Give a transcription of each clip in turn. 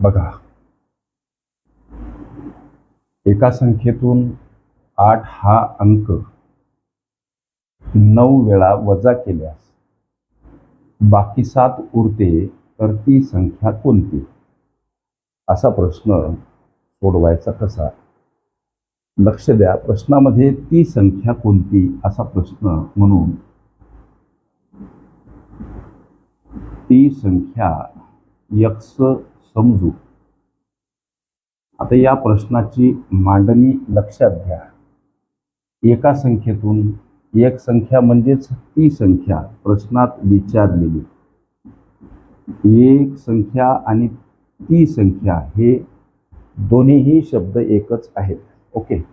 बघा. एका संख्येतून आठ हा अंक नऊ वेळा वजा केल्यास बाकी सात उरते तर ती संख्या कोणती? असा प्रश्न सोडवायचा कसा? लक्ष द्या प्रश्नामध्ये ती संख्या कोणती? असा प्रश्न म्हणून ती संख्या यक्स समजू. आता या प्रश्नाची मांडणी लक्षात घ्या. एका संख्येतून एक संख्या म्हणजेच ती संख्या प्रश्नात विचारलेली. एक संख्या आणि ती संख्या हे दोन्हीही शब्द एकच आहेत. ओके?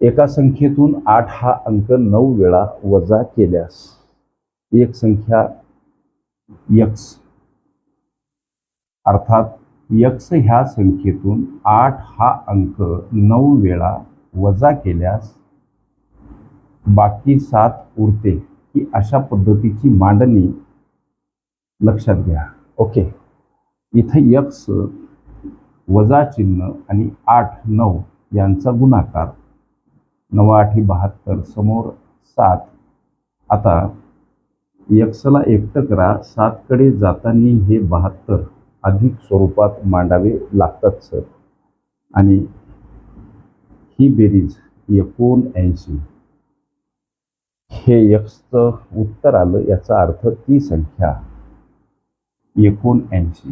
एका संख्येतून आठ हा अंक नऊ वेळा वजा केल्यास एक संख्या यक्स अर्थात यक्स ह्या संख्येतून आठ हा अंक नऊ वेळा वजा केल्यास बाकी सात उरते ही अशा पद्धतीची मांडणी लक्षात घ्या. ओके. इथं यक्स वजा चिन्ह आणि आठ नऊ यांचा गुणाकार. नऊ आठी बहात्तर समोर सात. आता यक्सला एकटं करा सातकडे जाताना हे बहात्तर. अधिक स्वरूपात मांडावे लागतात सर. आणि ही बेरीज एकोणऐंशी. हे यक्षचं उत्तर आलं याचा अर्थ ती संख्या एकोणऐंशी.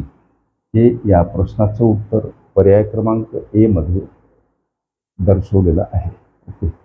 हे या प्रश्नाचं उत्तर पर्याय क्रमांक एमध्ये दर्शवलेलं आहे. ओके.